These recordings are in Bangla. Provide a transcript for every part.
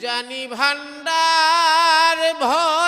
জানি ভান্ডার ভয়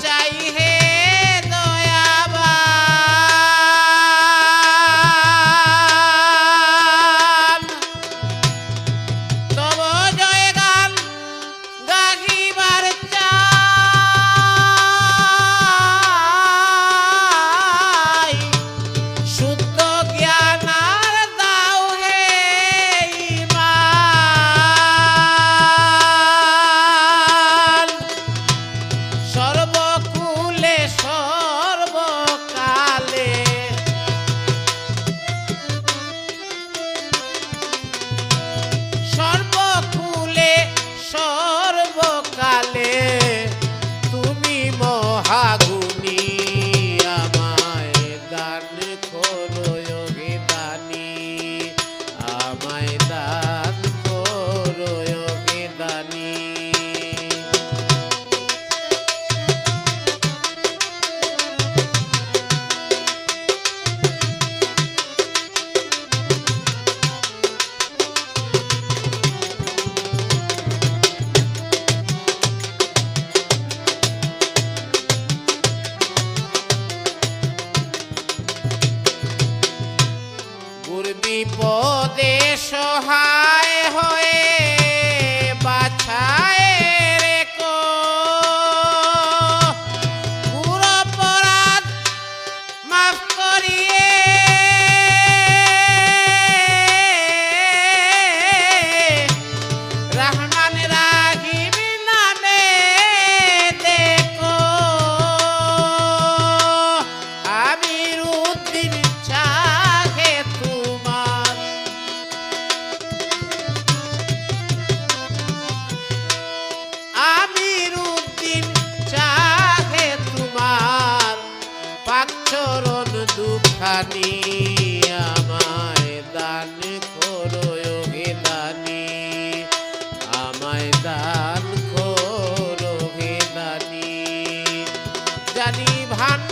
चाहिए। है my dad. বিপদে সহায় হয়ে দানি আমায় দান দানি আমায় দান দানি। জানি ভান